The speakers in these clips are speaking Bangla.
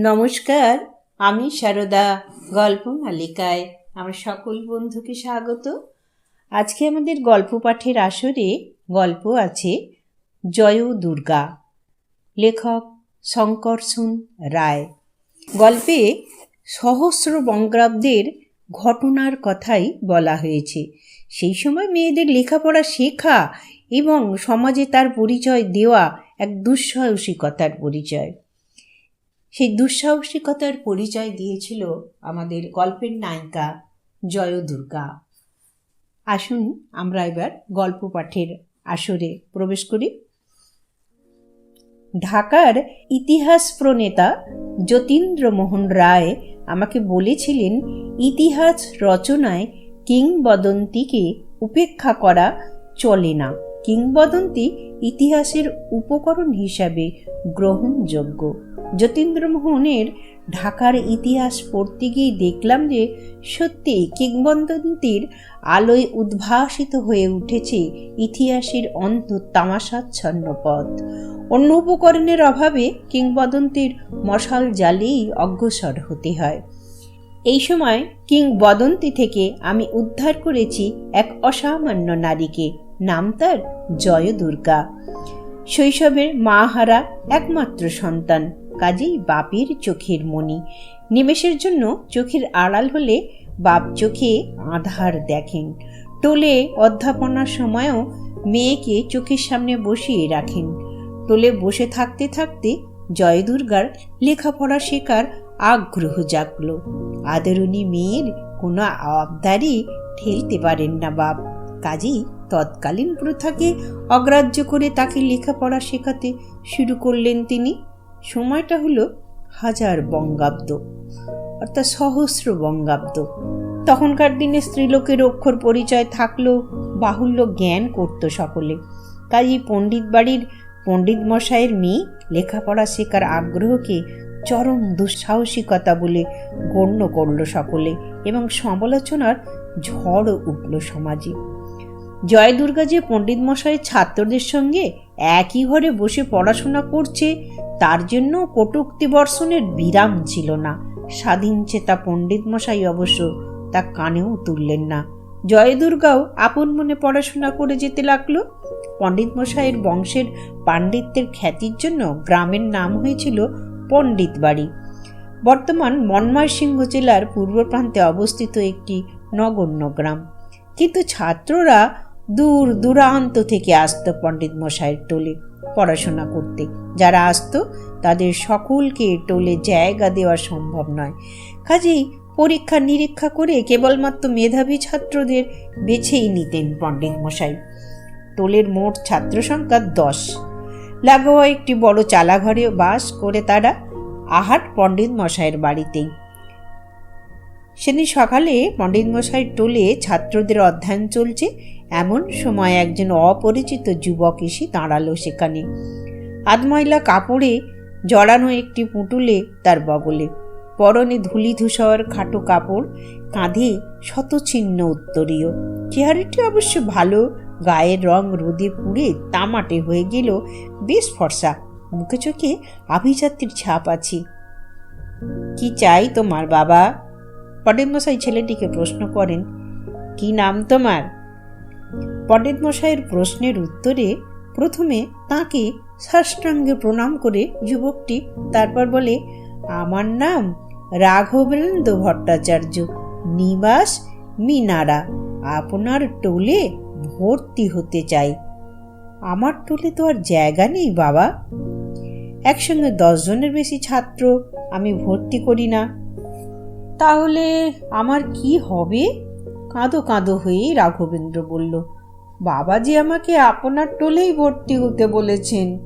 নমস্কার, আমি সারদা, গল্প মালিকায়। আমার সকল বন্ধুকে স্বাগত। আজকে আমাদের গল্প পাঠের আসরে গল্প আছে জয় দুর্গা। লেখক শঙ্করসুন রায়। গল্পে সহস্র বঙ্গাব্দের ঘটনার কথাই বলা হয়েছে। সেই সময় মেয়েদের লেখাপড়া শেখা এবং সমাজে তার পরিচয় দেওয়া এক দুঃসাহসিকতার পরিচয়। সেই দুঃসাহসিকতার পরিচয় দিয়েছিল আমাদের গল্পের নায়িকা জয় দুর্গা আসুন আমরা এবার গল্প পাঠের আসরে প্রবেশ করি। ঢাকার ইতিহাস প্রণেতা যতীন্দ্রমোহন রায় আমাকে বলেছিলেন, ইতিহাস রচনায় কিংবদন্তিকে উপেক্ষা করা চলে না। কিংবদন্তি ইতিহাসের উপকরণ হিসাবে গ্রহণযোগ্য। যতীন্দ্রমোহনের ঢাকার ইতিহাস পড়তে গিয়ে দেখলাম যে সত্যি কিংবদন্তির আলোয় উদ্ভাসিত হয়ে উঠেছে ইতিহাসের অন্ধ তামাশাচ্ছন্ন পথ। অন্য উপকরণের অভাবে কিংবদন্তির মশাল জ্বালেই অগ্রসর হতে হয়। এই সময় কিংবদন্তি থেকে আমি উদ্ধার করেছি এক অসামান্য নারীকে, নাম তার জয় দুর্গা শৈশবের মা হারা একমাত্র সন্তান। কাজেই বাপের চোখের মনি নিমেষের জন্য চোখের আড়াল হলে বাপ চোখে আধার দেখেন। টোলে অধ্যাপনার সময়ও মেয়েকে চোখের সামনে বসিয়ে রাখেন। টোলে বসে থাকতে থাকতে জয় দুর্গার লেখাপড়া শেখার আগ্রহ জাগল। আদরণী মেয়ের কোনো আবদারই ঠেলতে পারেন না বাপ। কাজেই তৎকালীন প্রথাকে অগ্রাহ্য করে তাকে লেখাপড়া শেখাতে শুরু করলেন তিনি। সময়টা হলো হাজার বঙ্গাব্দ, অর্থাৎ সহস্র বঙ্গাব্দ। তখনকার দিনে স্ত্রীলোকের অক্ষর পরিচয় থাকলেও বাহুল্য জ্ঞান করত সকলে। কাজী পণ্ডিত বাড়ির পণ্ডিত মশাইয়ের মেয়ে লেখাপড়া শেখার আগ্রহকে চরম দুঃসাহসিকতা বলে গণ্য করল সকলে এবং সমালোচনার ঝড় উঠল সমাজে। জয় দুর্গা যে পণ্ডিত মশাইয়ের ছাত্রদের সঙ্গে একই ঘরে বসে পড়াশোনা করছে, তার জন্য কটুক্তি বর্ষণের বিরাম ছিল না। স্বাধীন চেতা পণ্ডিত মশাই অবশ্য তা কানেও তুললেন না। জয় দুর্গাও আপন মনে পড়াশোনা করে যেতে লাগল। পণ্ডিত মশাইয়ের বংশের পাণ্ডিত্যের খ্যাতির জন্য গ্রামের নাম হয়েছিল পণ্ডিত বাড়ি। বর্তমান মন্ময়সিংহ জেলার পূর্ব প্রান্তে অবস্থিত একটি নগণ্য গ্রাম। কিন্তু ছাত্ররা দূর দূরান্ত থেকে আসতো পণ্ডিত মশাইয়ের টোলে পড়াশোনা করতে। যারা আসতো, তাদের সকলকে টোলে জায়গা দেওয়া সম্ভব নয়। কাজেই পরীক্ষা নিরীক্ষা করে কেবলমাত্র মেধাবী ছাত্রদের বেছেই নিতেন পণ্ডিত মশাই। টোলের মোট ছাত্র সংখ্যা দশ। লাগোয়া একটি বড় চালাঘরে বাস করে তারা আহাট পণ্ডিত মশাইয়ের বাড়িতেই। সেদিন সকালে পণ্ডিত মশাইয়ের টোলে ছাত্রদের অধ্যয়ন চলছে। এমন সময় একজন অপরিচিত যুবক এসে দাঁড়াল সেখানে। আধময়লা কাপড়ে জড়ানো একটি পুটুলে তার বগলে। পরনে ধুলি ধূসর খাটো কাপড়, কাঁধে শতছিন্ন উত্তরীয়। চেহারাটি অবশ্য ভালো, গায়ের রং রোদে পুড়ে তামাটে হয়ে গেল, বেশ ফর্সা। মুখে চোখে আভিজাতির ছাপ আছে। কি চাই তোমার বাবা? পণ্ডিত মশাই ছেলেটিকে প্রশ্ন করেন। কি নাম তোমার? পণ্ডিত মশাইয়ের প্রশ্নের উত্তরে প্রথমে তাকে সাষ্টাঙ্গে প্রণাম করে যুবকটি তারপর বলে, আমার নাম রাঘবেন্দ্র ভট্টাচার্য, নিবাস মিনারা। আপনার টোলে ভর্তি হতে চাই। আমার টোলে তো আর জায়গা নেই বাবা। একসঙ্গে দশজনের বেশি ছাত্র, আমি ভর্তি করি না। তাহলে আমার কি হবে? কাঁদো কাঁদো হয়ে রাঘবেন্দ্র বলল বাবা যে আমাকে আপনার টোলেই ভর্তি হতে বলেছেন।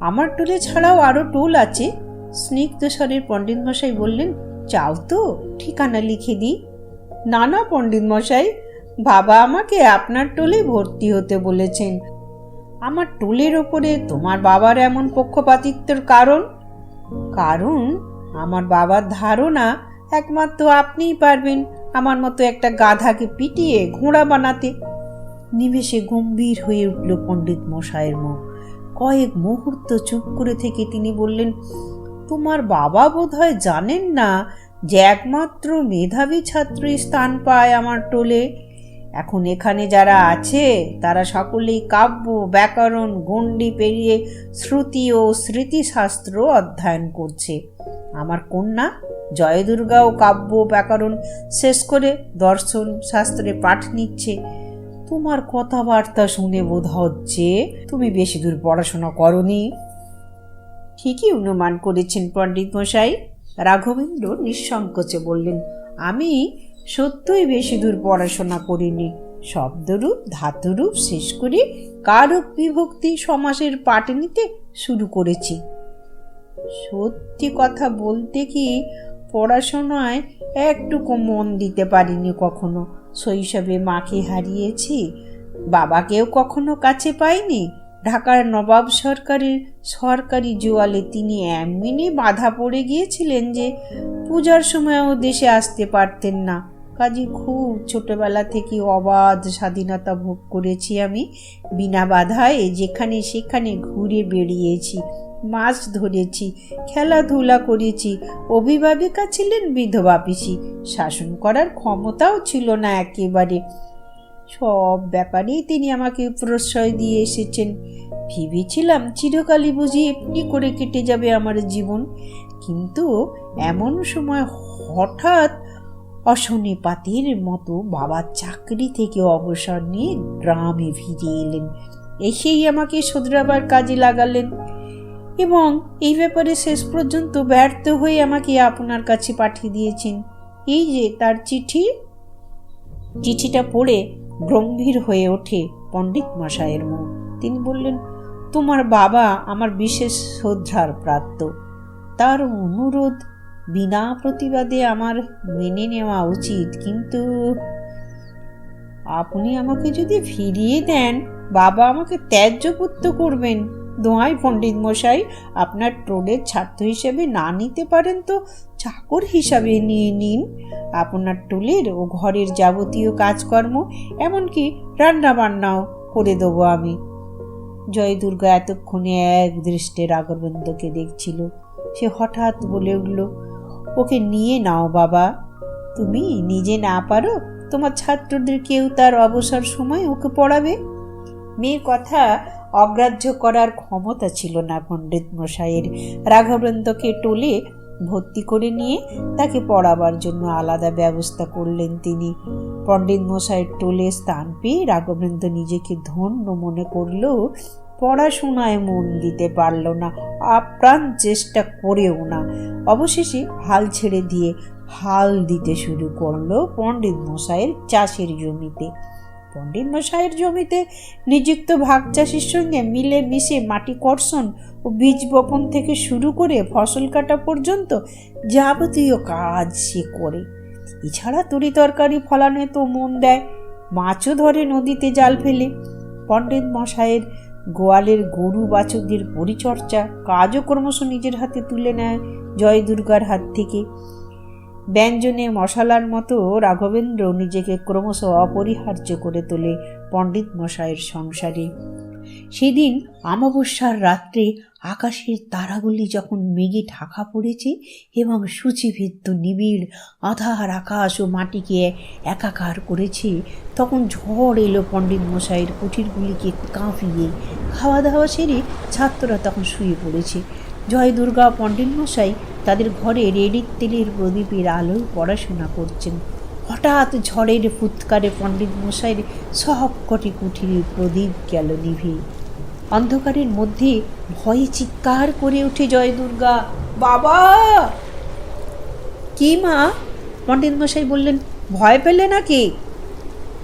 আমার টোলে ছাড়াও আরও টোল আছে। স্নিগ্ধ স্বরের পণ্ডিত মশাই বললেন, চাও তো, ঠিকানা লিখে দিই। না না, পণ্ডিত মশাই, বাবা আমাকে আপনার টোলে ভর্তি হতে বলেছেন। আমার টোলের ওপরে তোমার বাবার এমন পক্ষপাতিত্বের কারণ? কারণ? আমার বাবার ধারণা একমাত্র আপনিই পারবেন। আমার মতো একটা গাধাকে পিটিয়ে ঘোড়া বানাতে। নিমেষে গম্ভীর হয়ে উঠল পণ্ডিত মশায়ের মুখ। কয়েক মুহূর্ত চুপ করে থেকে তিনি বললেন, তোমার বাবা বোধহয় জানেন না যে একমাত্র মেধাবী ছাত্রী স্থান পায় আমার টোলে? এখন এখানে যারা আছে, তারা সকলেই কাব্য, ব্যাকরণ, গণ্ডি পেরিয়ে শ্রুতি ও স্মৃতিশাস্ত্র অধ্যয়ন করছে। আমার কন্যা জয়দুর্গাও কাব্য ব্যাকরণ শেষ করে দর্শন শাস্ত্রে পাঠ নিচ্ছে। তোমার কথাবার্তা শুনে বোধ হচ্ছে তুমি বেশি দূর পড়াশোনা করনি। ঠিকই অনুমান করেছেন পণ্ডিত মশাই। রাঘবেন্দ্র নিঃসংকোচে বললেন, আমি সত্যই বেশি দূর পড়াশোনা করিনি। শব্দরূপ, ধাতুরূপ শেষ করে কারক বিভক্তি সমাসের পাঠ নিতে শুরু করেছি। সত্যি কথা বলতে কি পড়াশোনায় একটুকু মন দিতে পারিনি কখনো। শৈশবে মাকে হারিয়েছি, বাবাকেও কখনো কাছে পাইনি। ঢাকার নবাব সরকারের সরকারি জোয়ালে তিনি এমনি বাধা পড়ে গিয়েছিলেন যে, পূজার সময়ও দেশে আসতে পারতেন না। কাজে খুব ছোটবেলা থেকে অবাধ স্বাধীনতা ভোগ করেছি আমি। বিনা বাধায় যেখানে সেখানে ঘুরে বেরিয়েছি মাছ ধরেছি, খেলাধুলা করেছি, অভিভাবিকা ছিলেন বিধবা পিসি, শাসন করার ক্ষমতাও ছিল না একেবারে। সব ব্যাপারেই তিনি আমাকে প্রশ্রয় দিয়ে এসেছেন। ভেবেছিলাম চিরকালই বুঝি এমনি করে কেটে যাবে আমার জীবন। কিন্তু এমন সময় হঠাৎ অশনিপাতের মতো বাবার চাকরি থেকে অবসর নিয়ে গ্রামে ফিরে এলেন। এসেই আমাকে শোধরাবার কাজে লাগালেন এবং এই ব্যাপারে শেষ পর্যন্ত ব্যর্থ হয়ে আমাকে আপনার কাছে পাঠিয়ে দিয়েছেন। এই যে তার চিঠি। চিঠিটা পড়ে গম্ভীর হয়ে ওঠে পণ্ডিত মশাইয়ের মুখ। তিনি বললেন, তোমার বাবা আমার বিশেষ শ্রদ্ধার প্রাপ্ত। তার অনুরোধ বিনা প্রতিবাদে আমার মেনে নেওয়া উচিত। কিন্তু আপনি আমাকে যদি ফিরিয়ে দেন, বাবা আমাকে ত্যায্যপুত্র করবেন। দোয়াই পণ্ডিত মশাই, আপনার টোলের ছাত্র হিসেবে না নিতে পারেন তো চাকর হিসাবে নিয়ে নিন। আপনার টোলের ও ঘরের যাবতীয় কাজকর্ম, এমনকি রান্না বান্নাও করে দেবো আমি। জয় দুর্গা এতক্ষণে এক দৃষ্টে রাগবন্ধকে দেখছিল। সে হঠাৎ বলে উঠল ওকে নিয়ে নাও, বাবা। তুমি নিজে না পারো, তোমার ছাত্রদের কেউ তার অবসর সময় ওকে পড়াবে? মেয়ের কথা অগ্রাহ্য করার ক্ষমতা ছিল না পণ্ডিত মশাইয়ের রাঘবেন্দ্রকে টোলে ভর্তি করে নিয়ে তাকে পড়াবার জন্য আলাদা ব্যবস্থা করলেন তিনি। পণ্ডিত মশাইয়ের টোলে স্থান পেয়ে রাঘবেন্দ্র নিজেকে ধন্য মনে করলেও পড়াশোনায় মন দিতে পারল না, আপ্রাণ চেষ্টা করেও না। অবশেষে হাল ছেড়ে দিয়ে হাল দিতে শুরু করল পণ্ডিত মশাইয়ের চাষের জমিতে। পণ্ডিত মশাইয়ের জমিতে নিযুক্ত ভাগ চাষির সঙ্গে মিলে মিশে মাটি কর্ষণ ও বীজ বপন থেকে শুরু করে ফসল কাটা পর্যন্ত যাবতীয় কাজ সে করে। এছাড়া তরি তরকারি ফলানো তো মন দেয়, মাছও ধরে নদীতে জাল ফেলে। পণ্ডিত মশাইয়ের গোয়ালের গরু বাছকদের পরিচর্যা, কাজও ক্রমশ নিজের হাতে তুলে নেয় জয় দুর্গার হাত থেকে। ব্যঞ্জনে মশালার মতো রাঘবেন্দ্র নিজেকে ক্রমশ অপরিহার্য করে তোলে পণ্ডিত মশাইয়ের সংসারে। সেদিন অমাবস্যার রাত্রে আকাশের তারাগুলি যখন মেঘে ঢাকা পড়েছে এবং সূচিভিত্ত নিবিড় আধার আকাশ ও মাটিকে একাকার করেছে, তখন ঝড় এলো পণ্ডিত মশাইয়ের কুঠিরগুলিকে কাঁপিয়ে। খাওয়া দাওয়া সেরে ছাত্ররা তখন শুয়ে পড়েছে। জয় দুর্গা পণ্ডিত মশাই তাদের ঘরে রেডির তেলের প্রদীপের আলোয় পড়াশোনা করছেন। হঠাৎ ঝড়ের ফুৎকারে পণ্ডিত মশাইয়ের সব কটি কুঠিরের প্রদীপ গেল নিভে অন্ধকারের মধ্যে ভয়ে চিৎকার করে উঠে জয় দুর্গা বাবা! কি মা? পণ্ডিত মশাই বললেন, ভয় পেলে নাকি?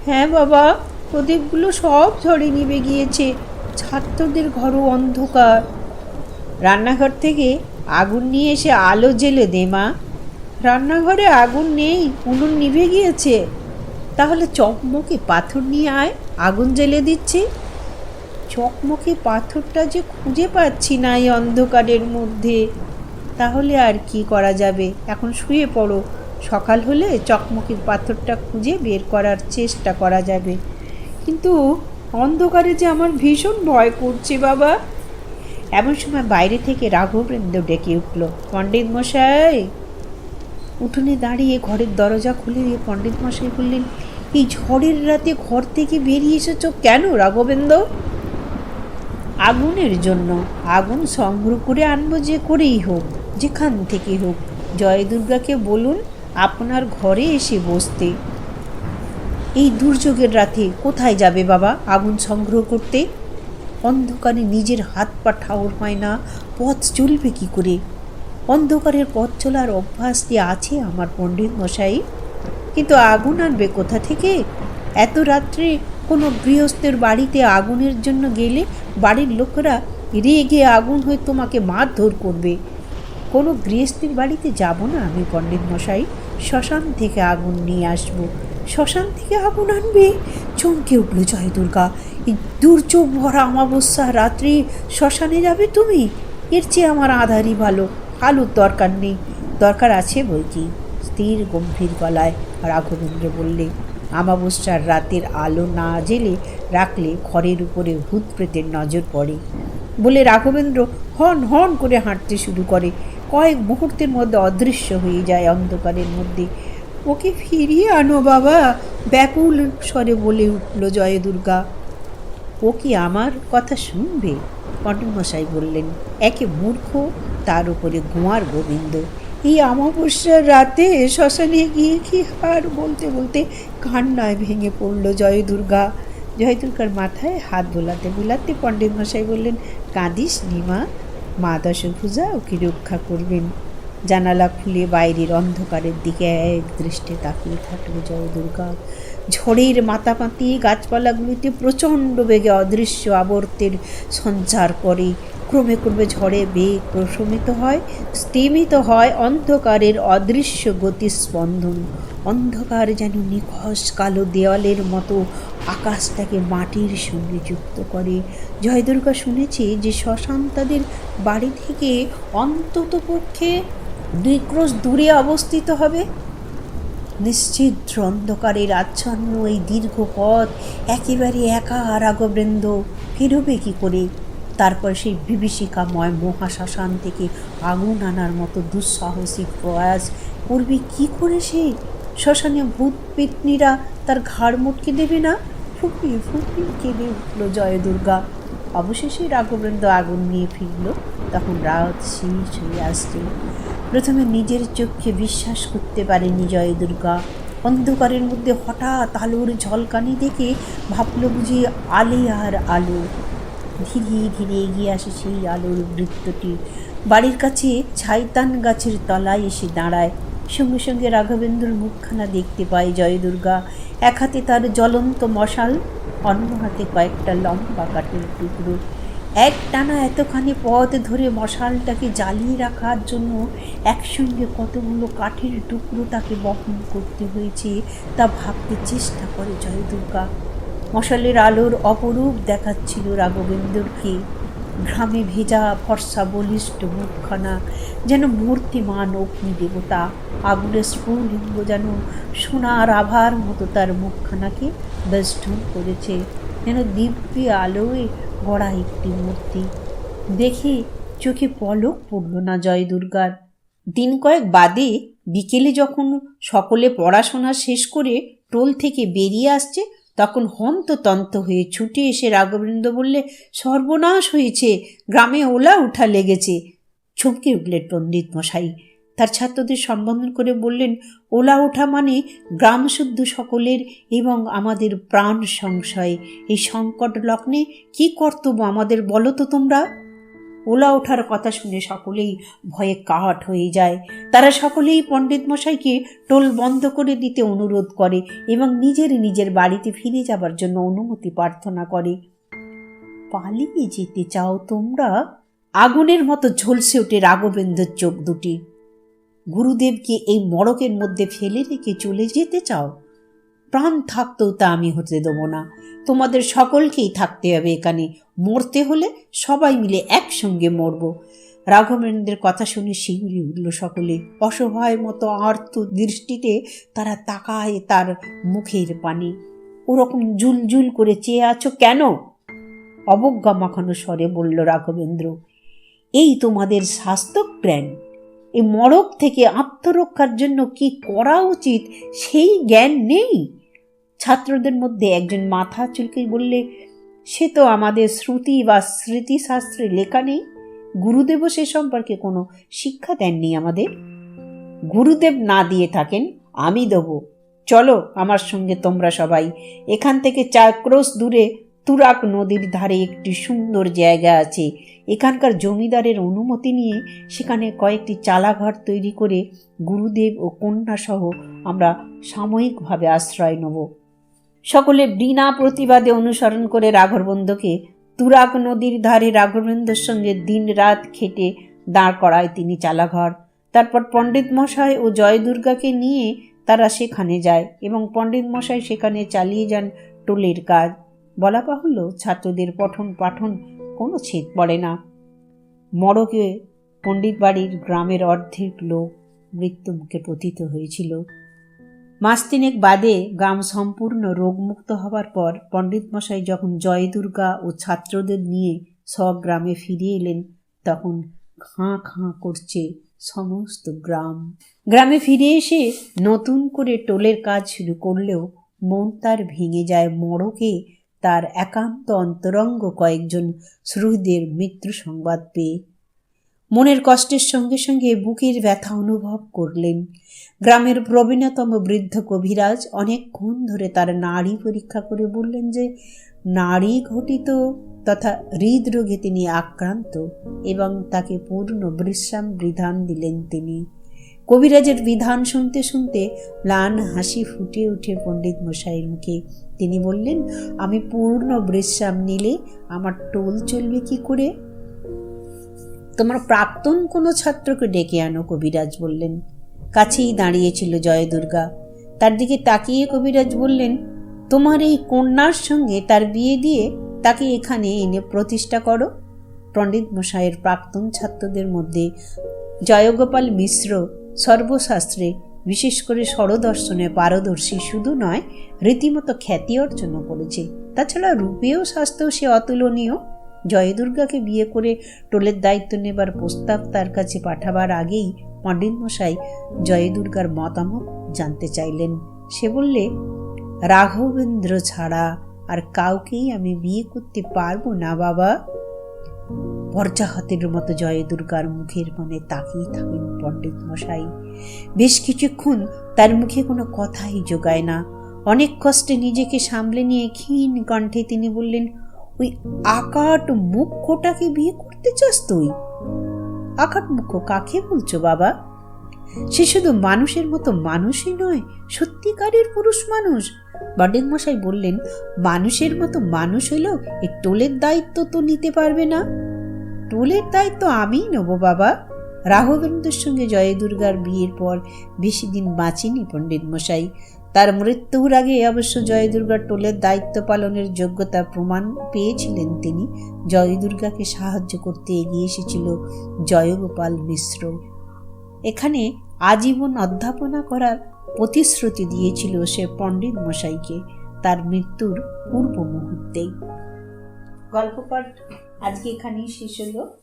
হ্যাঁ বাবা, প্রদীপগুলো সব ঝড়ে নিভে গিয়েছে, ছাত্রদের ঘরও অন্ধকার। রান্নাঘর থেকে আগুন নিয়ে এসে আলো জেলে দে মা। রান্নাঘরে আগুন নেই, উনুন নিভে গিয়েছে। তাহলে চকমকে পাথর নিয়ে আয়, আগুন জ্বেলে দিচ্ছি। চকমকে পাথরটা যে খুঁজে পাচ্ছি না এই অন্ধকারের মধ্যে। তাহলে আর কি করা যাবে? এখন শুয়ে পড়ো। সকাল হলে চকমকির পাথরটা খুঁজে বের করার চেষ্টা করা যাবে। কিন্তু অন্ধকারে যে আমার ভীষণ ভয় করছে বাবা। এমন সময় বাইরে থেকে রাঘবেন্দ্র ডেকে উঠল, পণ্ডিত মশাই! উঠোনে দাঁড়িয়ে ঘরের দরজা খুলে দিয়ে পণ্ডিত মশাই বললেন, এই ঝড়ের রাতে ঘর থেকে বেরিয়ে এসেছ কেন রাঘবেন্দ্র? আগুনের জন্য। আগুন সংগ্রহ করে আনব যে করেই হোক, যেখান থেকে হোক। জয় দুর্গাকে বলুন, আপনার ঘরে এসে বসতে। এই দুর্যোগের রাতে কোথায় যাবে বাবা আগুন সংগ্রহ করতে? অন্ধকারে নিজের হাত পা ঠাউর হয় না, পথ চলবে কি করে? অন্ধকারের পথ চলার অভ্যাস যে আছে আমার পণ্ডিত মশাই। কিন্তু আগুন আনবে কোথা থেকে? এত রাত্রে কোনো গৃহস্থের বাড়িতে আগুনের জন্য গেলে বাড়ির লোকেরা রেগে আগুন হয়ে তোমাকে মারধর করবে। কোনো গৃহস্থের বাড়িতে যাব না আমি, পণ্ডিত মশাই। শ্মশান থেকে আগুন নিয়ে আসব। শ্মশান থেকে আগুন আনবে? চমকে উঠল জয় দুর্গা। এই দুর্যোগ ভরা অমাবস্যা রাত্রি শ্মশানে যাবে তুমি? এর চেয়ে আমার আধারই ভালো। আলুর দরকার নেই। দরকার আছে বই কি স্থির, গম্ভীর গলায় রাঘবেন্দ্র বললে আমাবস্যার রাতের আলো না জেলে রাখলে ঘরের উপরে ভূত প্রেতের নজর পড়ে। বলে রাঘবেন্দ্র হন হন করে হাঁটতে শুরু করে। কয়েক মুহূর্তের মধ্যে অদৃশ্য হয়ে যায় অন্ধকারের মধ্যে। ওকে ফিরিয়ে আনো বাবা ব্যাকুল স্বরে বলে উঠল জয় দুর্গা ও কি আমার কথা শুনবে? মশাই বললেন। একে মূর্খ, তার উপরে গোয়ার গোবিন্দ। এই অমাবস্যার রাতে শ্মশানে গিয়ে কি আর বলতে বলতে কান্নায় ভেঙে পড়ল জয় দুর্গা। জয় দুর্গার মাথায় হাত বোলাতে বোলাতে পণ্ডিত মশাই বললেন, কাঁদিস নিমা মা দশভূজা ওকে রক্ষা করবেন। জানালা খুলে বাইরের অন্ধকারের দিকে এক দৃষ্টে তাকিয়ে থাকল জয় দুর্গা। ঝড়ের মাতাপাতি গাছপালাগুলিতে প্রচণ্ড বেগে অদৃশ্য আবর্তের সঞ্চার করে। ক্রমে ক্রমে ঝড়ে বেগ প্রশমিত হয়, স্তিমিত হয় অন্ধকারের অদৃশ্য গতিস্পন্দন। অন্ধকার যেন নিখস কালো দেওয়ালের মতো আকাশটাকে মাটির সঙ্গে যুক্ত করে। জয়দুর্গা শুনেছে যে শ্মশান তাদের বাড়ি থেকে অন্তত পক্ষে দুই ক্রোশ দূরে অবস্থিত হবে। নিশ্চিদ্র অন্ধকারের আচ্ছন্ন এই দীর্ঘ পথ, একেবারে একা রাগবৃন্দ, ফিরবে কি করে? তারপর সেই বিভীষিকাময় মহাশ্মশান থেকে আগুন আনার মতো দুঃসাহসিক প্রয়াস করবে কি করে সে? শ্মশানে ভূত পেতনিরা তার ঘাড় মুটকে দেবে না? ফুপিয়ে ফুপিয়ে কেঁদে উঠল জয় দুর্গা অবশেষে রাঘবেন্দ্র আগুন নিয়ে ফিরল, তখন রাত শেষ হয়ে আসছে। প্রথমে নিজের চোখে বিশ্বাস করতে পারেনি জয় দুর্গা। অন্ধকারের মধ্যে হঠাৎ আলোর ঝলকানি দেখে ভাবল বুঝি আলে আর আলো। ধীরে ধীরে এগিয়ে আসে সেই আলোর বৃত্তটি। বাড়ির কাছে ছাইতান গাছের তলায় এসে দাঁড়ায়। সঙ্গে সঙ্গে রাঘবেন্দ্রর মুখখানা দেখতে পায় জয় দুর্গা। এক হাতে তার জ্বলন্ত মশাল, অন্য হাতে কয়েকটা লম্বা কাঠের টুকরো। এক টানা এতখানি পথ ধরে মশালটাকে জ্বালিয়ে রাখার জন্য একসঙ্গে কতগুলো কাঠের টুকরো তাকে বহন করতে হয়েছে তা ভাবতে চেষ্টা করে জয় দুর্গা মশালের আলোর অপরূপ দেখাচ্ছিল রাঘবেন্দ্রকে। ঘামে ভেজা ফর্সা বলিষ্ঠ মুখখানা, যেন মূর্তিমান অগ্নি দেবতা আগুনের স্ফুলিঙ্গ যেন সোনার আভার মতো তার মুখখানাকে বেষ্টন করেছে, যেন দিব্যি আলোয় গড়া একটি মূর্তি। দেখে চোখে পলক পড়ল না জয় দুর্গার দিন কয়েক বাদে বিকেলে যখন সকলে পড়াশোনা শেষ করে টোল থেকে বেরিয়ে আসছে, তখন হন্ততন্ত হয়ে ছুটে এসে রাঘবেন্দ্র বললে, সর্বনাশ হয়েছে, গ্রামে ওলা উঠা লেগেছে। ছমকে উঠলেন পণ্ডিত মশাই তার ছাত্রদের সম্বোধন করে বললেন, ওলা ওঠা মানে গ্রামশুদ্ধ সকলের এবং আমাদের প্রাণ সংশয়। এই সংকট লগ্নে কি কর্তব্য আমাদের বলো তো তোমরা? ওলা ওঠার কথা শুনে সকলেই ভয়ে কাট হয়ে যায়। তারা সকলেই পণ্ডিত মশাইকে টোল বন্ধ করে দিতে অনুরোধ করে এবং নিজের নিজের বাড়িতে ফিরে যাবার জন্য অনুমতি প্রার্থনা করে। পালিয়ে যেতে চাও তোমরা? আগুনের মতো ঝলসে ওঠে রাঘবেন্দ্রের চোখ দুটি। গুরুদেবকে এই মড়কের মধ্যে ফেলে রেখে চলে যেতে চাও? প্রাণ থাকতেও তা আমি হতে দেবো না। তোমাদের সকলকেই থাকতে হবে এখানে। মরতে হলে সবাই মিলে একসঙ্গে মরব। রাঘবেন্দ্রের কথা শুনে শিউরি উঠল সকলে। অসহায় মতো আর্ত দৃষ্টিতে তারা তাকায় তার মুখের পানি। ওরকম জুল জুল করে চেয়ে আছো কেন? অবজ্ঞা মাখানো স্বরে বলল রাঘবেন্দ্র, এই তোমাদের স্বাস্থ্যজ্ঞান এই মরক থেকে আত্মরক্ষার জন্য কি করা উচিত? সেই জ্ঞান নেই। ছাত্রদের মধ্যে একজন মাথা চুলকে বললে, সে তো আমাদের শ্রুতি বা স্মৃতিশাস্ত্রে লেখা নেই। গুরুদেবও সে সম্পর্কে কোনো শিক্ষা দেননি আমাদের। গুরুদেব না দিয়ে থাকেন, আমি দেব। চলো আমার সঙ্গে তোমরা সবাই এখান থেকে চার ক্রোশ দূরে তুরাক নদীর ধারে একটি সুন্দর জায়গা আছে। এখানকার জমিদারের অনুমতি নিয়ে সেখানে কয়েকটি চালাঘর তৈরি করে গুরুদেব ও কন্যা সহ আমরা সাময়িকভাবে আশ্রয় নেব। সকলে বিনা প্রতিবাদে অনুসরণ করে রাঘবন্ধকে তুরাক নদীর ধারে রাঘবেন্দ্রের সঙ্গে দিন রাত খেটে দাঁড় করায় তিনি চালাঘর। তারপর পণ্ডিত মশাই ও জয়দুর্গাকে নিয়ে তারা সেখানে যায় এবং পণ্ডিত মশাই সেখানে চালিয়ে যান টোলের কাজ। বলা বাহুল্য ছাত্রদের পঠন পাঠন কোনো ছেদ পড়ে না। মরকে পণ্ডিত বাড়ির গ্রামের অর্ধেক লোক মৃত্যুমুখে পতিত হয়েছিল। মাস তিনেক বাদে গ্রাম সম্পূর্ণ রোগমুক্ত হবার পর পণ্ডিত মশাই যখন জয় দুর্গা ও ছাত্রদের নিয়ে স্বগ্রামে ফিরে এলেন, তখন খাঁ খাঁ করছে সমস্ত গ্রাম। গ্রামে ফিরে এসে নতুন করে টোলের কাজ শুরু করলেও মন তার ভেঙে যায়। মড়কে তার একান্ত অন্তরঙ্গ কয়েকজন শ্রুহদের মৃত্যু সংবাদ পেয়ে। মনের কষ্টের সঙ্গে সঙ্গে বুকের ব্যথা অনুভব করলেন। গ্রামের প্রবীণতম বৃদ্ধ কবিরাজ অনেকক্ষণ ধরে তার নারী পরীক্ষা করে বললেন যে নারী ঘটিত তথা হৃদরোগে তিনি আক্রান্ত এবং তাকে পূর্ণ বিশ্রাম বিধান দিলেন তিনি। কবিরাজের বিধান শুনতে শুনতে ম্লান হাসি ফুটে উঠে পণ্ডিত মশাইয়ের মুখে। তিনি বললেন, আমি পূর্ণ বিশ্রাম নিলে আমার টোল চলবে কি করে? তোমার প্রাক্তন কোনো ছাত্রকে ডেকে আনো, কবিরাজ বললেন। কাছেই দাঁড়িয়েছিল জয় দুর্গা তার দিকে তাকিয়ে কবিরাজ বললেন, তোমার এই কন্যার সঙ্গে তার বিয়ে দিয়ে তাকে এখানে এনে প্রতিষ্ঠা করো। পণ্ডিত মশাইয়ের প্রাক্তন ছাত্রদের মধ্যে জয়গোপাল মিশ্র সর্বশাস্ত্রে বিশেষ করে স্বরদর্শনে পারদর্শী শুধু নয়, রীতিমতো খ্যাতি অর্জন করেছে। তাছাড়া রূপেও স্বাস্থ্যও সে অতুলনীয়। জয়দুর্গাকে বিয়ে করে টোলের দায়িত্ব নেবার প্রস্তাব তার কাছে পাঠাবার আগেই পণ্ডিত মশাই জয়দুর্গার মতামত জানতে চাইলেন। সে বললে, রাঘবেন্দ্র ছাড়া আর কাউকেই আমি বিয়ে করতে পারব না বাবা। পর্যাহতের মতো জয় দুর্গার মুখের মনে তাকিয়ে থাকেন পণ্ডিত মশাই। বেশ কিছুক্ষণ তার মুখে কোনো কথাই জোগায় না। অনেক কষ্টে নিজেকে সামলে নিয়ে ক্ষীণ কণ্ঠে তিনি বললেন, ওই আকাট মুখ্যটাকে বিয়ে করতে চাস তুই? আকাট মুখ্য কাকে বলছো বাবা? সে শুধু মানুষের মতো মানুষই নয়, সত্যিকারের পুরুষ মানুষ। বাডেন মশাই বললেন, মানুষের মতো মানুষ হলেও এ টোলের দায়িত্ব তো নিতে পারবে না। টোলের দায়িত্ব আমিই নেব বাবা। রাঘবেন্দ্রের সঙ্গে জয় দুর্গার বিয়ের পর বেশি দিন বাঁচেনি পণ্ডিত মশাই। তার মৃত্যুর আগে অবশ্য জয় দুর্গার টোলের দায়িত্ব পালনের যোগ্যতা প্রমাণ পেয়েছিলেন তিনি। জয় দুর্গাকে সাহায্য করতে এগিয়ে এসেছিল জয়গোপাল মিশ্র। এখানে আজীবন অধ্যাপনা করার প্রতিশ্রুতি দিয়েছিল সে পণ্ডিত মশাইকে তার মৃত্যুর পূর্ব মুহূর্তেই। গল্প পাঠ আজকে এখানেই শেষ হলো।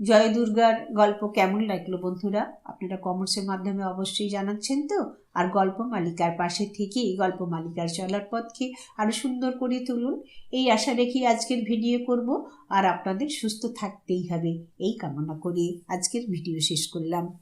জয় দুর্গার গল্প কেমন লাগল বন্ধুরা? আপনারা কমেন্টসের মাধ্যমে অবশ্যই জানাচ্ছেন তো? আর গল্প মালিকার পাশে থেকেই গল্প মালিকার চলার পথকে আরও সুন্দর করে তুলুন। এই আশা রেখে আজকের ভিডিও করব। আর আপনাদের সুস্থ থাকতেই হবে। এই কামনা করে আজকের ভিডিও শেষ করলাম।